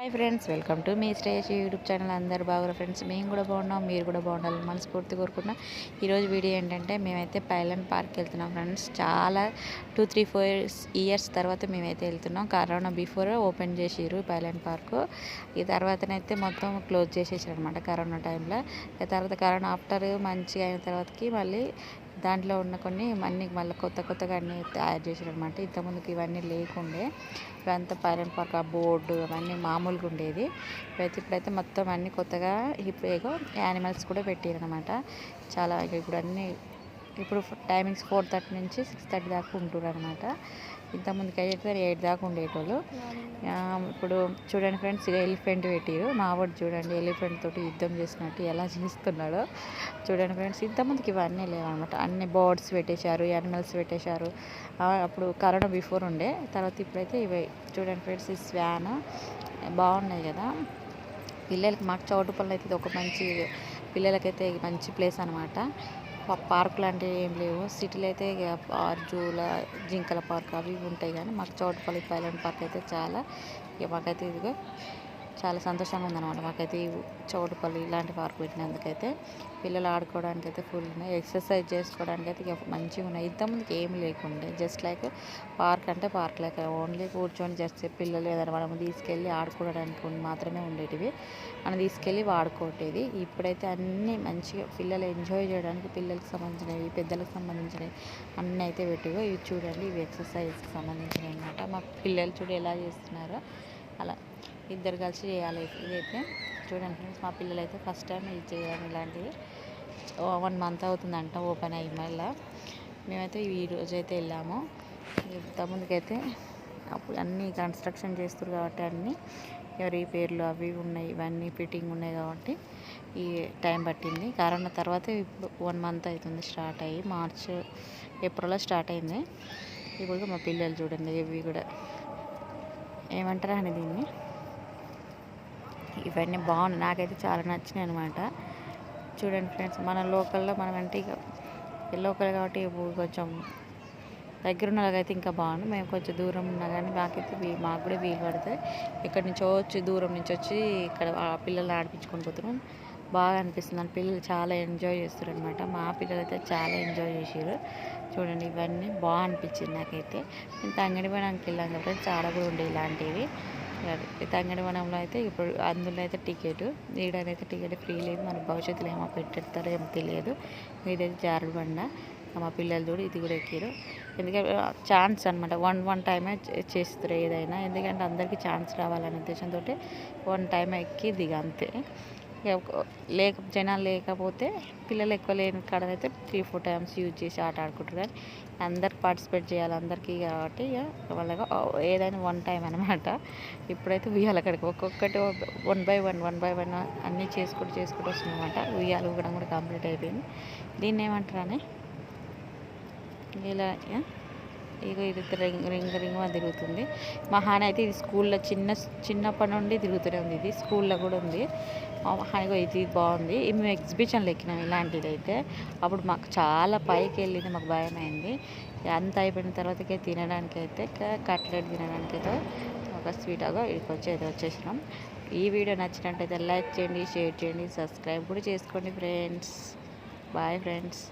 Hi friends welcome to మీ stage YouTube channel. అందరు బాగున్నారు ఫ్రెండ్స్? మేము కూడా బాగున్నాం మీరు కూడా బాగుండాలి మనస్ఫూర్తి కోరుకున్న ఈరోజు వీడియో ఏంటంటే మేమైతే పైలన్ పార్క్ వెళ్తున్నాం ఫ్రెండ్స్. చాలా టూ త్రీ ఫోర్ ఇయర్స్ తర్వాత మేమైతే వెళ్తున్నాం. కరోనా బిఫోర్ ఓపెన్ చేసిరు పైలన్ పార్కు. ఈ తర్వాతనైతే మొత్తం క్లోజ్ చేసేసారు అనమాట కరోనా టైంలో తర్వాత కరోనా ఆఫ్టర్ మంచిగా అయిన తర్వాతకి మళ్ళీ దాంట్లో ఉన్న కొన్ని అన్ని మళ్ళీ కొత్త కొత్తగా అన్నీ తయారు చేశారు అనమాట ఇంతకుముందుకు ఇవన్నీ లేకుండే. ఇవంతా పైలన్ పార్క్ ఆ బోర్డు అవన్నీ మామూలుగా ఉండేది. ఇప్పుడైతే ఇప్పుడైతే మొత్తం అన్నీ కొత్తగా ఇప్పుడు ఏగో యానిమల్స్ కూడా పెట్టారనమాట చాలా ఇప్పుడు అన్నీ ఇప్పుడు టైమింగ్స్ ఫోర్ థర్టీ నుంచి సిక్స్ థర్టీ దాకా ఉంటారు అనమాట ఇంతకుముందుకు అయితే ఎయిట్ దాకా ఉండేటోళ్ళు. ఇప్పుడు చూడండి ఫ్రెండ్స్ ఇక ఎలిఫెంట్ పెట్టారు. మా వాడు చూడండి ఎలిఫెంట్ తోటి యుద్ధం చేసినట్టు ఎలా చేస్తున్నాడో. చూడండి ఫ్రెండ్స్ ఇంతకుముందుకు ఇవన్నీ లేవన్నమాట. అన్ని బర్డ్స్ పెట్టేశారు యానిమల్స్ పెట్టేశారు. అప్పుడు కరోనా బిఫోర్ ఉండే. తర్వాత ఇప్పుడైతే ఇవి. చూడండి ఫ్రెండ్స్ ఈ స్వాన్ బాగున్నాయి కదా. పిల్లలకి మాకు చౌటుపల్లి అయితే ఇది ఒక మంచి పిల్లలకైతే మంచి ప్లేస్ అనమాట పార్క్ లాంటివి ఏం లేవు. సిటీలో అయితే ఇక జూల జింకల పార్క్ అవి ఉంటాయి కానీ మాకు చౌటుపల్లి పైలాండ్ పార్క్ అయితే చాలా. ఇక మాకైతే ఇదిగో చాలా సంతోషంగా ఉందన్నమాట. మాకైతే ఈ చౌటుపల్లి ఇలాంటి పార్క్ పెట్టినందుకైతే పిల్లలు ఆడుకోవడానికి అయితే ఫుల్ ఉన్నాయి. ఎక్సర్సైజ్ చేసుకోవడానికి అయితే ఇక మంచిగా ఉన్నాయి. ఇంతకుముందుకు ఏం లేకుండే. జస్ట్ లైక్ పార్క్ అంటే పార్క్ లైక్ ఓన్లీ కూర్చొని జస్ట్ పిల్లలు ఏదైనా మనం తీసుకెళ్ళి ఆడుకోవడానికి మాత్రమే ఉండేటివి. మనం తీసుకెళ్ళి వాడుకోవటేది ఇప్పుడైతే అన్నీ మంచిగా పిల్లలు ఎంజాయ్ చేయడానికి పిల్లలకు సంబంధించినవి పెద్దలకు సంబంధించినవి అన్నీ అయితే పెట్టివో ఇవి చూడండి. ఇవి ఎక్సర్సైజ్కి సంబంధించినవి అనమాట మా పిల్లలు చూడు ఎలా చేస్తున్నారో. అలా ఇద్దరు కలిసి చేయాలి. ఇదైతే చూడండి ఫ్రెండ్స్ మా పిల్లలు అయితే ఫస్ట్ టైం ఇది చేయడం ఇలాంటివి వన్ మంత్ అవుతుందంట ఓపెన్ అయ్యి మళ్ళీ. మేమైతే ఈరోజు అయితే వెళ్ళాము. ఇంతకుముందుకైతే అప్పుడు అన్నీ కన్స్ట్రక్షన్ చేస్తారు కాబట్టి అన్నీ రిపేర్లు అవి ఉన్నాయి ఇవన్నీ ఫిట్టింగ్ ఉన్నాయి కాబట్టి ఈ టైం పట్టింది. కరోనా తర్వాత ఇప్పుడు వన్ మంత్ అవుతుంది స్టార్ట్ అయ్యి మార్చ్ ఏప్రిల్లో స్టార్ట్ అయింది. ఇప్పుడు మా పిల్లలు చూడండి ఇవి కూడా. ఏమంటారా అని దీన్ని? ఇవన్నీ బాగున్నాయి. నాకైతే చాలా నచ్చినాయి అనమాట చూడండి ఫ్రెండ్స్ మన లోకల్లో మనం అంటే ఇక లోకల్ కాబట్టి కొంచెం దగ్గర ఉన్న వాళ్ళకైతే ఇంకా బాగుంది మేము కొంచెం దూరం ఉన్నా కానీ మాకైతే వీ- మాకు కూడా వీలు పడుతుంది ఇక్కడి నుంచి వచ్చి దూరం నుంచి వచ్చి ఇక్కడ ఆ పిల్లల్ని ఆడిపించుకొని పోతున్నాం. బాగా అనిపిస్తుంది. అని పిల్లలు చాలా ఎంజాయ్ చేస్తారు అనమాట మా పిల్లలు అయితే చాలా ఎంజాయ్ చేసారు చూడండి ఇవన్నీ బాగా అనిపించింది నాకైతే. మేము తంగడివనానికి వెళ్ళాం కాబట్టి చాలా కూడా ఉండే ఇలాంటివి. తంగడివనంలో అయితే ఇప్పుడు అందులో అయితే టికెట్ ఈడనైతే టికెట్ ఫ్రీ లేదు మన భవిష్యత్తులో ఏమో పెట్టేస్తారో ఏమో తెలియదు. ఇదైతే జారుడు బండ మా పిల్లలు చూడు ఇది కూడా ఎక్కారు ఎందుకంటే ఛాన్స్ అనమాట వన్ వన్ టైమే చేస్తారు ఏదైనా. ఎందుకంటే అందరికీ ఛాన్స్ రావాలనే ఉద్దేశంతో వన్ టైం ఎక్కి దిగ అంతే. లేక జనాలు లేకపోతే పిల్లలు ఎక్కువ లేని కాడనైతే త్రీ ఫోర్ టైమ్స్ యూజ్ చేసి ఆట ఆడుకుంటారు కానీ అందరు పార్టిసిపేట్ చేయాలి. అందరికీ కాబట్టి ఇక వాళ్ళగా ఏదైనా వన్ టైం అనమాట ఇప్పుడైతే ఉయ్యాలి అక్కడికి ఒక్కొక్కటి one by one one by one అన్నీ చేసుకుంటూ చేసుకుంటూ వస్తుంది అనమాట ఉయ్యాలు ఊగడం కూడా కంప్లీట్ అయిపోయింది. దీన్ని ఏమంటారని ఇలా ఇగో ఇది రింగ్ రింగ్ రింగ్ అని తిరుగుతుంది. మా హాని అయితే ఇది స్కూల్లో చిన్న చిన్నప్పటి నుండి తిరుగుతూనే ఉంది. ఇది స్కూల్లో కూడా ఉంది. మా హానిగో ఇది బాగుంది. ఇది మేము ఎగ్జిబిషన్లో ఎక్కినాం ఇలాంటిది అయితే అప్పుడు మాకు చాలా పైకి వెళ్ళింది మాకు భయం అయింది అంత అయిపోయిన తర్వాతకే తినడానికి అయితే కట్లెట్ తినడానికి అయితే ఒక స్వీట్ అగో ఇక్కడికి వచ్చి అయితే వచ్చేసినాం. ఈ వీడియో నచ్చినట్టయితే లైక్ చేయండి షేర్ చేయండి సబ్స్క్రైబ్ కూడా చేసుకోండి ఫ్రెండ్స్. Bye friends.